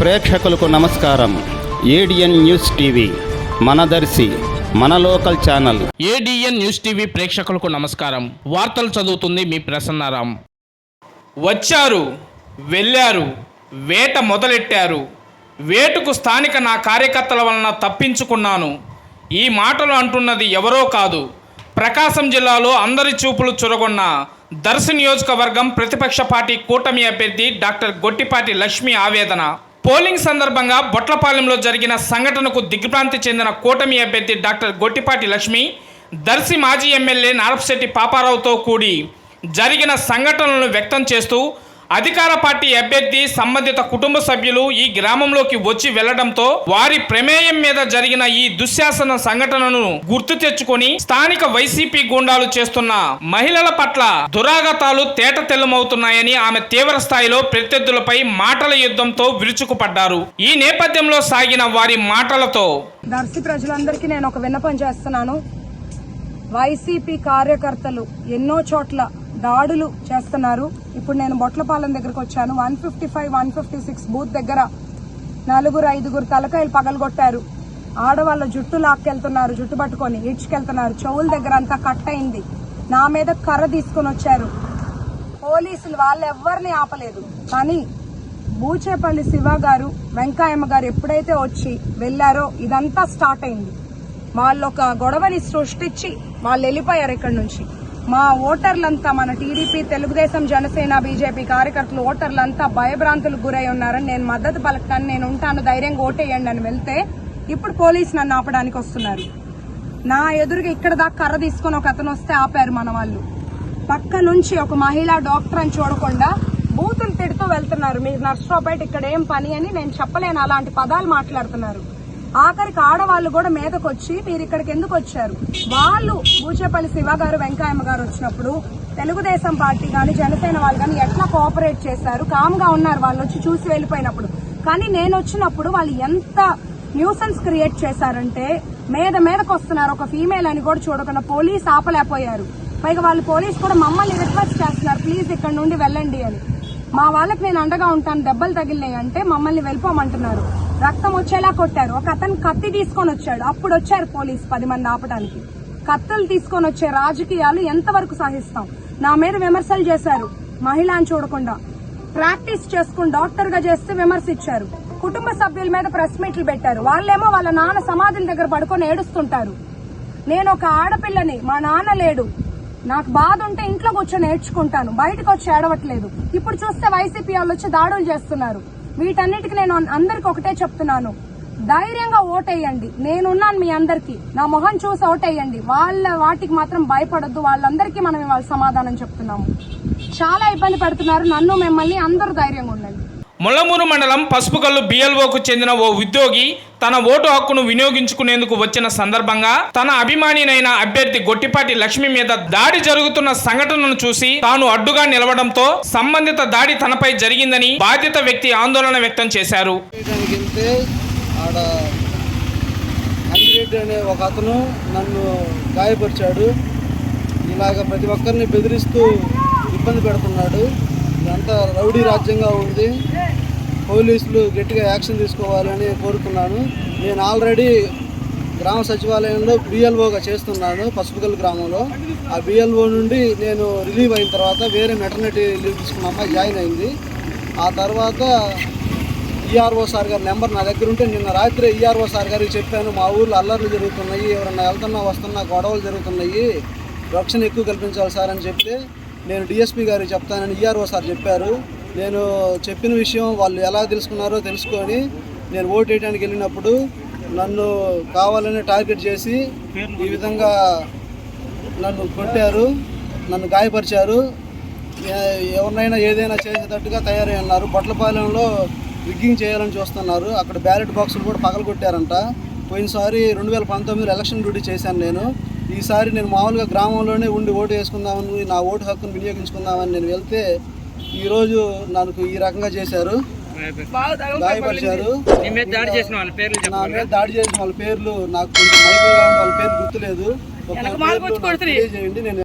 ప్రేక్షకులకు నమస్కారం. ADN news TV మనదర్శి మన local channel. ADN news TV ప్రేక్షకులకు నమస్కారం. వార్తలు చదువుతుంది మీ ప్రసన్నారాం. వచ్చారు వెళ్ళారు వేట మొదలెట్టారు. వేటుకు స్థానిక నా కార్యకర్తల వలన తప్పించుకున్నాను. ఈ మాటలు అంటున్నది ఎవరో కాదు. ప్రకాశం జిల్లాలో అందరి చూపులు చురగొన్న దర్శి నియోజకవర్గం ప్రతిపక్ష పార్టీ కూటమి అభ్యర్థి డాక్టర్ గొట్టిపాటి లక్ష్మి ఆవేదన. పోలింగ్ సందర్భంగా బొట్లపాలెంలో జరిగిన సంఘటనకు దిగ్భ్రాంతి చెందిన కూటమి అభ్యర్థి డాక్టర్ గొట్టిపాటి లక్ష్మి దర్శి మాజీ ఎమ్మెల్యే నారపశెట్టి పాపారావుతో కూడి జరిగిన సంఘటనలను వ్యక్తం చేస్తూ అధికార పార్టీ అభ్యర్థి సంబంధిత కుటుంబ సభ్యులు ఈ గ్రామంలోకి వచ్చి వెళ్ళడంతో వారి ప్రమేయం మీద జరిగిన ఈ దుశ్శాసన సంఘటనను గుర్తు తెచ్చుకొని స్థానిక వైసీపీ గూండాలు చేస్తున్న మహిళల పట్ల దురాగతాలు తేట తెల్లమవుతున్నాయని ఆమె తీవ్ర స్థాయిలో ప్రత్యర్థులపై మాటల యుద్ధంతో విరుచుకుపడ్డారు. ఈ నేపథ్యంలో సాగిన వారి మాటలతో దర్శి ప్రజలందరికీ నేను ఒక విన్నపం చేస్తున్నాను. వైసీపీ కార్యకర్తలు ఎన్నో చోట్ల దాడులు చేస్తున్నారు. ఇప్పుడు నేను బొట్లపాలెం దగ్గరకు వచ్చాను. One fifty five one fifty six booth దగ్గర నలుగురు ఐదుగురు తలకాయలు పగలగొట్టారు. ఆడవాళ్ళ జుట్టు లాక్కెళ్తున్నారు జుట్టు పట్టుకొని ఈడ్చుకెళ్తున్నారు. చెవుల దగ్గర అంతా కట్ అయింది. నా మీద కర్ర తీసుకొని వచ్చారు. పోలీసులు వాళ్ళెవ్వరిని ఆపలేదు. కానీ బూచేపల్లి శివ గారు వెంకాయమ్మ గారు ఎప్పుడైతే వచ్చి వెళ్ళారో ఇదంతా స్టార్ట్ అయింది. వాళ్ళు ఒక గొడవని సృష్టించి వాళ్ళు వెళ్ళిపోయారు ఇక్కడి నుంచి. మా ఓటర్లంతా మన టీడీపీ తెలుగుదేశం జనసేన బీజేపీ కార్యకర్తలు ఓటర్లంతా భయభ్రాంతులకు గురై ఉన్నారని నేను మద్దతు పలకటాన్ని నేను ఉంటాను. ధైర్యంగా ఓటేయండి అని వెళ్తే ఇప్పుడు పోలీసు నన్ను ఆపడానికి వస్తున్నారు. నా ఎదురుగా ఇక్కడ దాకా కర్ర తీసుకొని ఒక అతను వస్తే ఆపారు మన వాళ్ళు. పక్క నుంచి ఒక మహిళా డాక్టర్ అని చూడకుండా బూతులు తిడుతూ వెళ్తున్నారు. మీరు నర్సరావుపేట ఇక్కడ ఏం పని అని నేను చెప్పలేను. అలాంటి పదాలు మాట్లాడుతున్నారు. ఆఖరికి ఆడవాళ్ళు కూడా మీదకొచ్చి మీరు ఇక్కడికి ఎందుకు వచ్చారు? వాళ్ళు బూచేపల్లి శివ గారు వెంకయ్యమ్మ గారు వచ్చినప్పుడు తెలుగుదేశం పార్టీ కానీ జనసేన వాళ్ళు కానీ ఎట్లా కోఆపరేట్ చేశారు? కామ్గా ఉన్నారు వాళ్ళు వచ్చి చూసి వెళ్ళిపోయినప్పుడు. కానీ నేను వచ్చినప్పుడు వాళ్ళు ఎంత న్యూసెన్స్ క్రియేట్ చేశారంటే మీద మీదకు వస్తున్నారు. ఒక ఫీమేల్ అని కూడా చూడకుండా పోలీస్ ఆపలేకపోయారు. పైగా వాళ్ళు పోలీస్ కూడా మమ్మల్ని రిక్వెస్ట్ చేస్తున్నారు. ప్లీజ్ ఇక్కడ నుండి వెళ్ళండి అని. మా వాళ్ళకి నేను అండగా ఉంటాను. దెబ్బలు తగిలినాయి అంటే మమ్మల్ని వెళ్ళిపోమంటున్నారు. రక్తం వచ్చేలా కొట్టారు. ఒక అతను కత్తి తీసుకొని వచ్చాడు. అప్పుడు వచ్చారు పోలీస్ పది మంది ఆపడానికి కత్తులు తీసుకొని వచ్చే రాజకీయాలు ఎంతవరకు సహిస్తాం? నా మీద విమర్శలు చేశారు. మహిళ అని చూడకుండా. ప్రాక్టీస్ చేసుకుని డాక్టర్గా చేస్తే విమర్శించారు. కుటుంబ సభ్యుల మీద ప్రెస్ మీట్లు పెట్టారు. వాళ్ళేమో వాళ్ళ నాన్న సమాధుల దగ్గర పడుకొని ఏడుస్తుంటారు. నేను ఒక ఆడపిల్లని మా నాన్న లేడు. నాకు బాధ ఉంటే ఇంట్లో కూర్చొని నేర్చుకుంటాను బయటకు వచ్చి ఏడవట్లేదు. ఇప్పుడు చూస్తే వైసీపీ వాళ్ళు వచ్చి దాడులు చేస్తున్నారు. వీటన్నిటికీ నేను అందరికి ఒకటే చెప్తున్నాను. ధైర్యంగా ఓటేయండి. నేనున్నాను మీ అందరికి. నా మొహం చూసి ఓటేయండి. వాళ్ళ వాటికి మాత్రం భయపడొద్దు. వాళ్ళందరికీ మనం ఇవాళ సమాధానం చెప్తున్నాము. చాలా ఇబ్బంది పెడుతున్నారు. నన్ను మిమ్మల్ని అందరూ ధైర్యంగా ఉండండి. ముల్లమూరు మండలం పసుపుకల్లు బిఎల్ఓకు చెందిన ఓ ఉద్యోగి తన ఓటు హక్కును వినియోగించుకునేందుకు వచ్చిన సందర్భంగా తన అభిమానినైన అభ్యర్థి గొట్టిపాటి లక్ష్మి మీద దాడి జరుగుతున్న సంఘటనను చూసి తాను అడ్డుగా నిలవడంతో సంబంధిత దాడి తనపై జరిగిందని బాధిత వ్యక్తి ఆందోళన వ్యక్తం చేశారు. అనే ఒక అతను నన్ను గాయపరిచాడు. ఇలాగ ప్రతి ఒక్కరిని బెదిరిస్తూ ఇబ్బంది పెడుతున్నాడు. ఇదంతా రౌడీ రాజ్యంగా ఉంది. పోలీసులు గట్టిగా యాక్షన్ తీసుకోవాలని కోరుతున్నాను నేను ఆల్రెడీ గ్రామ సచివాలయంలో బిఎల్ఓగా చేస్తున్నాను పసుపుగల్ గ్రామంలో. ఆ బిఎల్ఓ నుండి నేను రిలీవ్ అయిన తర్వాత వేరే మెటర్నిటీ లీవ్ తీసుకున్న అమ్మాయి జాయిన్ అయింది. ఆ తర్వాత ఈఆర్ఓ సార్ గారి నెంబర్ నా దగ్గర ఉంటే నిన్న రాత్రి ఈఆర్ఓ సార్ గారికి చెప్పాను మా ఊళ్ళో అల్లర్లు జరుగుతున్నాయి ఎవరన్నా వెళ్తున్నా వస్తున్నా గొడవలు జరుగుతున్నాయి రక్షణ ఎక్కువ కల్పించాలి సార్ అని చెప్తే నేను డిఎస్పీ గారికి చెప్తానని ఈఆర్ఓ సార్ చెప్పారు. నేను చెప్పిన విషయం వాళ్ళు ఎలా తెలుసుకున్నారో తెలుసుకొని నేను ఓటు వేయడానికి వెళ్ళినప్పుడు నన్ను కావాలని టార్గెట్ చేసి ఈ విధంగా నన్ను కొట్టారు నన్ను గాయపరిచారు. ఎవరినైనా ఏదైనా చేసేటట్టుగా తయారై ఉన్నారు బొట్లపాలెంలో రిగ్గింగ్ చేయాలని చూస్తున్నారు. అక్కడ బ్యాలెట్ బాక్సులు కూడా పగలగొట్టారంట. పోయినసారి రెండు వేల పంతొమ్మిదిలో ఎలక్షన్ డ్యూటీ చేశాను నేను. ఈసారి నేను మామూలుగా గ్రామంలోనే ఉండి ఓటు వేసుకుందామని నా ఓటు హక్కును వినియోగించుకుందామని నేను వెళ్తే ఈరోజు నాకు ఈ రకంగా చేశారు. గాయపరిచారు. నా మీద దాడి చేసిన వాళ్ళ పేర్లు నాకు కొంచెం వాళ్ళ పేరు గుర్తులేదు. తెలియజేయండి. నేను